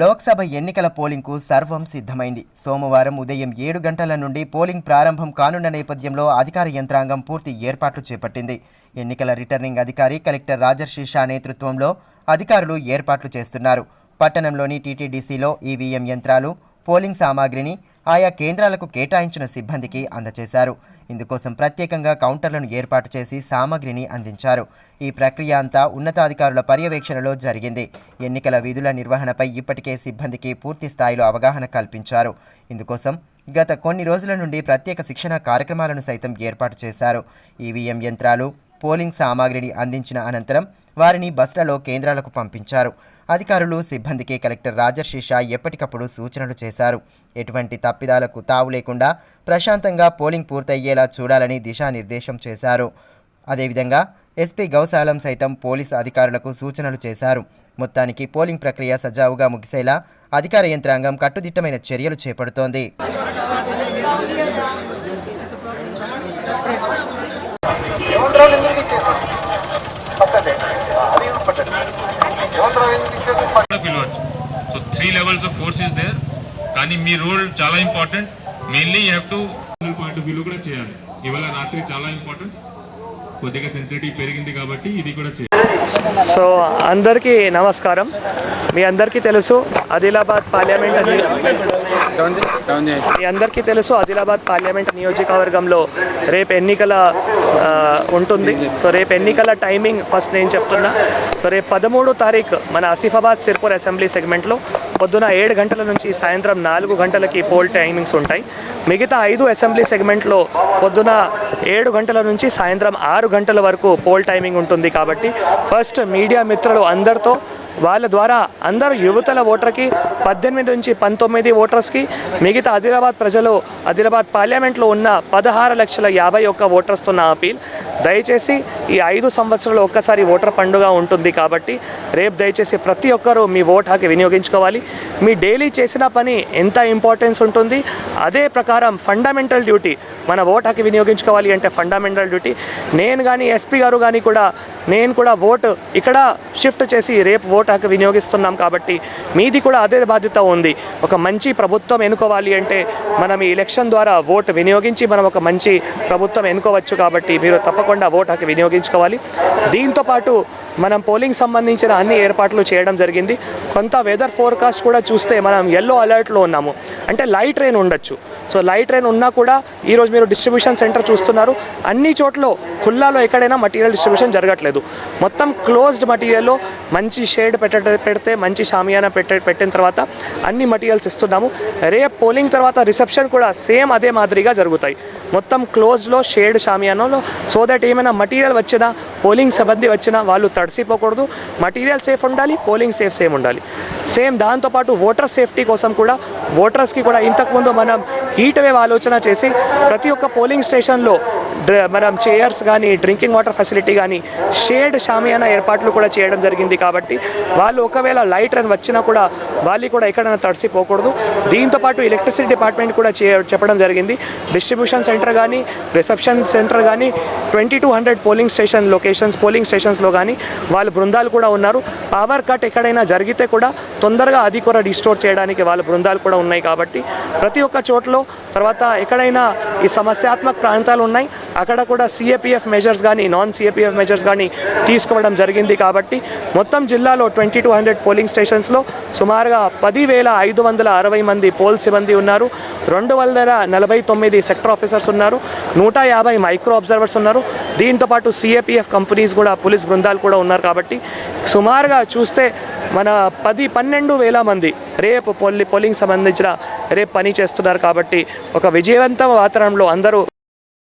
లోక్సభ ఎన్నికల పోలింగ్కు సర్వం సిద్ధమైంది. సోమవారం ఉదయం ఏడు గంటల నుండి పోలింగ్ ప్రారంభం కానున్న నేపథ్యంలో అధికార యంత్రాంగం పూర్తి ఏర్పాట్లు చేపట్టింది. ఎన్నికల రిటర్నింగ్ అధికారి కలెక్టర్ రాజర్షి షా నేతృత్వంలో అధికారులు ఏర్పాట్లు చేస్తున్నారు. పట్టణంలోని టీటీడీసీలో ఈవీఎం యంత్రాలు పోలింగ్ సామాగ్రిని ఆయా కేంద్రాలకు కేటాయించిన సిబ్బందికి అందజేశారు. ఇందుకోసం ప్రత్యేకంగా కౌంటర్లను ఏర్పాటు చేసి సామాగ్రిని అందించారు. ఈ ప్రక్రియ అంతా ఉన్నతాధికారుల పర్యవేక్షణలో జరిగింది. ఎన్నికల విధుల నిర్వహణపై ఇప్పటికే సిబ్బందికి పూర్తి స్థాయిలో అవగాహన కల్పించారు. ఇందుకోసం గత కొన్ని రోజుల నుండి ప్రత్యేక శిక్షణ కార్యక్రమాలను సైతం ఏర్పాటు చేశారు. ఈవీఎం యంత్రాలు పోలింగ్ సామాగ్రిని అందించిన అనంతరం వారిని బస్సులలో కేంద్రాలకు పంపించారు. అధికారులు సిబ్బందికి కలెక్టర్ రాజర్షి షా ఎప్పటికప్పుడు సూచనలు చేశారు. ఎటువంటి తప్పిదాలకు తావు లేకుండా ప్రశాంతంగా పోలింగ్ పూర్తయ్యేలా చూడాలని దిశానిర్దేశం చేశారు. అదేవిధంగా ఎస్పీ గౌశాలం సైతం పోలీసు అధికారులకు సూచనలు చేశారు. మొత్తానికి పోలింగ్ ప్రక్రియ సజావుగా ముగిసేలా అధికార యంత్రాంగం కట్టుదిట్టమైన చర్యలు చేపడుతోంది. Three levels of force is there కానీ మీ రోల్ చాలా important mainly you have to point of వ్యూలో కూడా చేయాలి. ఇవాళ రాత్రి చాలా ఇంపార్టెంట్ కొద్దిగా సెన్సిటివ్ పెరిగింది కాబట్టి ఇది కూడా చేయాలి. సో అందరికీ నమస్కారం. మీ అందరికీ తెలుసు ఆదిలాబాద్ పార్లమెంట్ మీ అందరికీ తెలుసు ఆదిలాబాద్ పార్లమెంట్ నియోజకవర్గంలో రేపు ఎన్నికల ఉంటుంది. సో రేపు ఎన్నికల టైమింగ్ ఫస్ట్ నేను చెప్తున్నా. సో రేపు పదమూడు తారీఖు మన ఆసిఫాబాద్ సిర్పూర్ అసెంబ్లీ సెగ్మెంట్లో పొద్దున ఏడు గంటల నుంచి సాయంత్రం నాలుగు గంటలకి పోల్ టైమింగ్స్ ఉంటాయి. మిగతా ఐదు అసెంబ్లీ సెగ్మెంట్లో పొద్దున ఏడు గంటల నుంచి సాయంత్రం ఆరు గంటల వరకు పోల్ టైమింగ్ ఉంటుంది కాబట్టి ఫస్ట్ మీడియా మిత్రులు అందరితో వాళ్ళ ద్వారా అందరూ యువతల ఓటర్కి పద్దెనిమిది నుంచి పంతొమ్మిది ఓటర్స్కి మిగతా ఆదిలాబాద్ ప్రజలు ఆదిలాబాద్ పార్లమెంట్లో ఉన్న పదహారు లక్షల యాభై ఒక్క ఓటర్స్తో నా అపీల్. దయచేసి ఈ ఐదు సంవత్సరాలు ఒక్కసారి ఓటర్ పండుగ ఉంటుంది కాబట్టి రేపు దయచేసి ప్రతి ఒక్కరూ మీ ఓట్ హక్కు వినియోగించుకోవాలి. మీ డైలీ చేసిన పని ఎంత ఇంపార్టెన్స్ ఉంటుంది? అదే ప్రకారం ఫండమెంటల్ డ్యూటీ మన ఓట్ హక్కు వినియోగించుకోవాలి అంటే ఫండమెంటల్ డ్యూటీ నేను కానీ ఎస్పీ గారు కానీ కూడా నేను కూడా ఓటు ఇక్కడ షిఫ్ట్ చేసి రేపు ఓటు హక్కు వినియోగిస్తున్నాం కాబట్టి మీది కూడా అదే బాధ్యత ఉంది. ఒక మంచి ప్రభుత్వం ఎన్నుకోవాలి అంటే మనం ఈ ఎలక్షన్ ద్వారా ఓటు వినియోగించి మనం ఒక మంచి ప్రభుత్వం ఎన్నుకోవచ్చు కాబట్టి మీరు తప్పకుండా ఓటు హక్కు వినియోగించుకోవాలి. దీంతో పాటు మనం పోలింగ్ సంబంధించిన అన్ని ఏర్పాట్లు చేయడం జరిగింది. కొంత వెదర్ ఫోర్కాస్ట్ కూడా చూస్తే మనం ఎల్లో అలర్ట్లో ఉన్నాము. అంటే లైట్ రెయిన్ ఉండొచ్చు. సో లైట్ రైన్ ఉన్నా కూడా ఈరోజు మీరు డిస్ట్రిబ్యూషన్ సెంటర్ చూస్తున్నారు. అన్ని చోట్ల ఖుల్లాలో ఎక్కడైనా మటీరియల్ డిస్ట్రిబ్యూషన్ జరగట్లేదు. మొత్తం క్లోజ్డ్ మటీరియల్లో మంచి షేడ్ పెట్ట పెడితే మంచి షామియానా పెట్ట పెట్టిన తర్వాత అన్ని మటీరియల్స్ ఇస్తున్నాము. రేపు పోలింగ్ తర్వాత రిసెప్షన్ కూడా సేమ్ అదే మాదిరిగా జరుగుతాయి. మొత్తం క్లోజ్లో షేడ్ షామియానోలో సో దట్ ఏమైనా మటీరియల్ వచ్చినా పోలింగ్ సిబ్బంది వచ్చినా వాళ్ళు తడిసిపోకూడదు. మటీరియల్ సేఫ్ ఉండాలి పోలింగ్ సేఫ్ సేమ్ ఉండాలి. సేమ్ దాంతోపాటు ఓటర్ సేఫ్టీ కోసం కూడా ఓటర్స్కి కూడా ఇంతకుముందు మనం హీట్ వేవ్ ఆలోచన చేసి ప్రతి ఒక్క పోలింగ్ స్టేషన్లో మనం చైర్స్ కానీ డ్రింకింగ్ వాటర్ ఫెసిలిటీ కానీ షేడ్ షామియానా ఏర్పాట్లు కూడా చేయడం జరిగింది కాబట్టి వాళ్ళు ఒకవేళ లైట్ రన్ వచ్చినా కూడా వాళ్ళు కూడా ఎక్కడైనా తడిసిపోకూడదు దీంతోపాటు ఎలక్ట్రిసిటీ డిపార్ట్మెంట్ కూడా చే చెప్పడం జరిగింది. డిస్ట్రిబ్యూషన్ సెంటర్ కానీ రిసెప్షన్ సెంటర్ కానీ twenty two hundred polling station locations polling స్టేషన్స్లో కానీ వాళ్ళ బృందాలు కూడా ఉన్నారు. పవర్ కట్ ఎక్కడైనా జరిగితే కూడా తొందరగా అది కూడా రిస్టోర్ చేయడానికి వాళ్ళ బృందాలు కూడా ఉన్నాయి కాబట్టి ప్రతి ఒక్క చోట్లో తర్వాత ఎక్కడైనా ఈ సమస్యాత్మక ప్రాంతాలు ఉన్నాయి. అక్కడ కూడా సిఏపిఎఫ్ మెజర్స్ కానీ నాన్ సిఏపిఎఫ్ మెజర్స్ కానీ తీసుకోవడం జరిగింది కాబట్టి మొత్తం జిల్లాలో ట్వంటీ టూ హండ్రెడ్ పోలింగ్ స్టేషన్స్లో సుమారుగా పదివేల ఐదు వందల అరవై మంది పోల్ సిబ్బంది ఉన్నారు. రెండు వందల నలభై తొమ్మిది సెక్టర్ ఆఫీసర్స్ ఉన్నారు. నూట యాభై మైక్రో అబ్జర్వర్స్ ఉన్నారు. దీంతోపాటు సిఏపిఎఫ్ కంపెనీస్ కూడా పోలీస్ బృందాలు కూడా ఉన్నారు కాబట్టి సుమారుగా చూస్తే మన పది పన్నెండు వేల మంది రేపు పోలి పోలింగ్ సంబంధించిన రేపు పని చేస్తున్నారు కాబట్టి ఒక విజయవంత వాతావరణంలో అందరూ